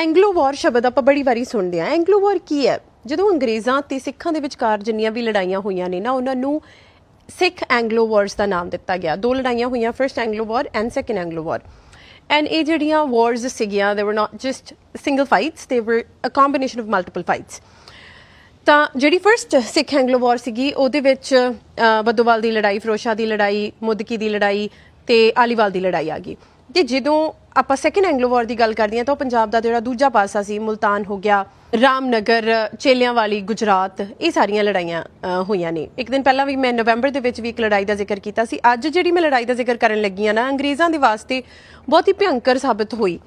Anglo ਵਾਰ ਸ਼ਬਦ ਆਪਾਂ ਬੜੀ ਵਾਰੀ ਸੁਣਦੇ ਆ ਐਂਗਲੋ ਵਾਰ ਕੀ ਹੈ? ਜਦੋਂ ਅੰਗਰੇਜ਼ਾਂ ਤੇ ਸਿੱਖਾਂ ਦੇ ਵਿਚਕਾਰ ਜਿੰਨੀਆਂ ਵੀ ਲੜਾਈਆਂ ਹੋਈਆਂ ਨੇ ਨਾ ਉਹਨਾਂ ਨੂੰ ਸਿੱਖ ਐਂਗਲੋ ਵਾਰਸ ਦਾ ਨਾਮ ਦਿੱਤਾ ਗਿਆ। ਦੋ ਲੜਾਈਆਂ ਹੋਈਆਂ first Anglo war and second Anglo war. And ਇਹ ਜਿਹੜੀਆਂ ਵਾਰਸ ਸੀਗੀਆਂ ਦੇ ਵਰ not just single fights they were uh combination of multiple fights ਤਾਂ ਜਿਹੜੀ ਫਰਸਟ ਸਿੱਖ ਐਂਗਲੋ ਵਾਰ ਸੀਗੀ ਉਹਦੇ ਵਿੱਚ ਅ, ਬੱਦੋਵਾਲ ਦੀ ਲੜਾਈ ਫਰੋਸ਼ਾ ਦੀ ਲੜਾਈ ਮੁਦਕੀ ਦੀ ਲੜਾਈ ਤੇ ਆਲੀਵਾਲ ਦੀ ਲੜਾਈ ਆ ਗਈ। ਕਿ ਜਦੋਂ ਆਪਾਂ ਸੈਕਿੰਡ ਐਂਗਲੋ ਵਾਰ ਦੀ ਗੱਲ ਕਰਦੇ ਹਾਂ ਤਾਂ ਉਹ ਪੰਜਾਬ ਦਾ ਜਿਹੜਾ ਦੂਜਾ ਪਾਸਾ ਸੀ ਮੁਲਤਾਨ ਹੋ ਗਿਆ ਰਾਮਨਗਰ ਚੇਲਿਆਂਵਾਲੀ ਗੁਜਰਾਤ ਇਹ ਸਾਰੀਆਂ ਲੜਾਈਆਂ ਹੋਈਆਂ ਨੇ। ਇੱਕ ਦਿਨ ਪਹਿਲਾਂ ਵੀ ਮੈਂ ਨਵੰਬਰ ਦੇ ਵਿੱਚ ਵੀ ਇੱਕ ਲੜਾਈ ਦਾ ਜ਼ਿਕਰ ਕੀਤਾ ਸੀ। ਅੱਜ ਜਿਹੜੀ ਮੈਂ ਲੜਾਈ ਦਾ ਜ਼ਿਕਰ ਕਰਨ ਲੱਗੀ ਆ ਨਾ ਅੰਗਰੇਜ਼ਾਂ ਦੇ ਵਾਸਤੇ ਬਹੁਤ ਹੀ ਭਿਅੰਕਰ ਸਾਬਤ ਹੋਈ।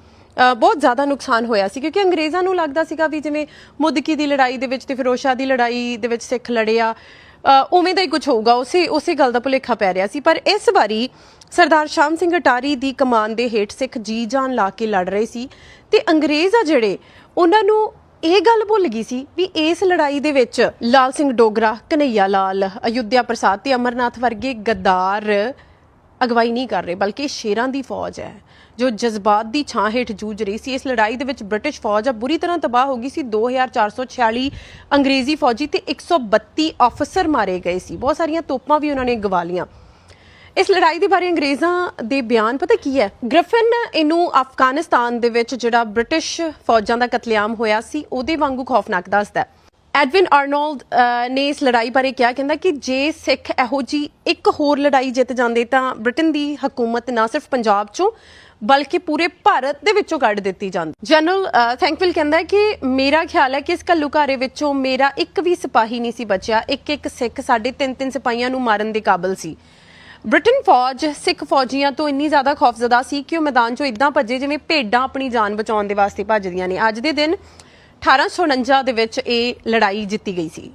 ਬਹੁਤ ਜ਼ਿਆਦਾ ਨੁਕਸਾਨ ਹੋਇਆ ਸੀ ਕਿਉਂਕਿ ਅੰਗਰੇਜ਼ਾਂ ਨੂੰ ਲੱਗਦਾ ਸੀਗਾ ਵੀ ਜਿਵੇਂ ਮੁਦਕੀ ਦੀ ਲੜਾਈ ਦੇ ਵਿੱਚ ਤੇ ਫਿਰੋਸ਼ਾ ਦੀ ਲੜਾਈ ਦੇ ਵਿੱਚ ਸਿੱਖ ਲੜਿਆ ਅ, ਉਵੇਂ ਦਾ ਹੀ ਕੁਝ ਹੋਊਗਾ, ਉਸੇ ਉਸੇ ਗੱਲ ਦਾ ਭੁਲੇਖਾ ਪੈ ਰਿਹਾ ਸੀ। ਪਰ ਇਸ ਵਾਰੀ ਸਰਦਾਰ ਸ਼ਾਮ ਸਿੰਘ ਅਟਾਰੀ ਦੀ ਕਮਾਨ ਦੇ ਹੇਠ ਸਿੱਖ ਜੀ ਜਾਨ ਲਾ ਕੇ ਲੜ ਰਹੇ ਸੀ ਤੇ ਅੰਗਰੇਜ਼ ਆ ਜਿਹੜੇ, ਉਹਨਾਂ ਨੂੰ ਇਹ ਗੱਲ ਭੁੱਲ ਗਈ ਸੀ ਵੀ ਇਸ ਲੜਾਈ ਦੇ ਵਿੱਚ ਲਾਲ ਸਿੰਘ ਡੋਗਰਾ, ਕਨਈਆ ਲਾਲ, ਅਯੁੱਧਿਆ ਪ੍ਰਸਾਦ ਤੇ ਅਮਰਨਾਥ ਵਰਗੇ ਗੱਦਾਰ ਅਗਵਾਈ ਨਹੀਂ ਕਰ ਰਹੇ, ਬਲਕਿ ਸ਼ੇਰਾਂ ਦੀ ਫੌਜ ਹੈ, ਜੋ ਜਜ਼ਬਾਤ ਦੀ ਛਾਂ ਹੇਠ ਜੂਝ ਰਹੀ ਸੀ। ਇਸ ਲੜਾਈ ਦੇ ਵਿੱਚ ਬ੍ਰਿਟਿਸ਼ ਫੌਜ ਆ, ਬੁਰੀ ਤਰ੍ਹਾਂ ਤਬਾਹ ਹੋ ਗਈ ਸੀ। 2446 ਅੰਗਰੇਜ਼ੀ ਫੌਜੀ ਤੇ 132 ਅਫਸਰ ਮਾਰੇ ਗਏ ਸੀ। ਬਹੁਤ ਸਾਰੀਆਂ ਤੋਪਾਂ ਵੀ ਉਹਨਾਂ ਨੇ ਗਵਾ ਲੀਆਂ। ਇਸ ਲੜਾਈ ਦੇ ਬਾਰੇ ਅੰਗਰੇਜ਼ਾਂ ਦੇ ਬਿਆਨ, ਪਤਾ ਕੀ ਹੈ? ਗ੍ਰਿਫਨ ਇਹਨੂੰ ਅਫਗਾਨਿਸਤਾਨ ਦੇ ਵਿੱਚ ਜਿਹੜਾ ਬ੍ਰਿਟਿਸ਼ ਫੌਜਾਂ ਦਾ ਕਤਲੇਆਮ ਹੋਇਆ ਸੀ, ਉਹਦੇ ਵਾਂਗੂ ਖੌਫਨਾਕ ਦੱਸਦਾ ਹੈ। ਐਡਵਿਨ ਆਰਨੋਲਡ ਨੇ ਇਸ ਲੜਾਈ ਬਾਰੇ ਕਿਹਾ, ਕਹਿੰਦਾ ਕਿ ਜੇ ਸਿੱਖ ਇਹੋ ਜੀ ਇੱਕ ਹੋਰ ਲੜਾਈ ਜਿੱਤ ਜਾਂਦੇ ਤਾਂ ਬ੍ਰਿਟਨ ਦੀ ਹਕੂਮਤ ਨਾ ਸਿਰਫ ਪੰਜਾਬ ਚੋਂ, ਬਲਕਿ ਪੂਰੇ ਭਾਰਤ ਦੇ ਵਿੱਚੋਂ ਕੱਢ ਦਿੱਤੀ ਜਾਂਦੀ। ਜਨਰਲ ਥੈਂਕਫੁਲ ਕਹਿੰਦਾ ਹੈ ਕਿ ਮੇਰਾ ਖਿਆਲ ਹੈ ਕਿ ਇਸ ਘੱਲੂਘਾਰੇ ਵਿੱਚੋਂ ਮੇਰਾ ਇੱਕ ਵੀ ਸਿਪਾਹੀ ਨਹੀਂ ਸੀ ਬਚਿਆ, ਇੱਕ ਇੱਕ ਸਿੱਖ ਸਾਡੇ ਤਿੰਨ ਤਿੰਨ ਸਿਪਾਹੀਆਂ ਨੂੰ ਮਾਰਨ ਦੇ ਕਾਬਲ ਸੀ। ਬ੍ਰਿਟਨ ਫੌਜ, ਸਿੱਖ ਫੌਜੀਆਂ ਤੋਂ ਇੰਨੀ ਜ਼ਿਆਦਾ ਖੌਫਜ਼ਦਾ ਸੀ ਕਿ ਉਹ ਮੈਦਾਨ 'ਚੋਂ ਇਦਾਂ ਭੱਜੇ ਜਿਵੇਂ ਭੇਡਾਂ ਆਪਣੀ ਜਾਨ ਬਚਾਉਣ ਦੇ ਵਾਸਤੇ ਭੱਜਦੀਆਂ ਨੇ। ਅੱਜ ਦੇ ਦਿਨ 1849 ਦੇ ਵਿੱਚ ਇਹ ਲੜਾਈ ਜਿੱਤੀ ਗਈ ਸੀ।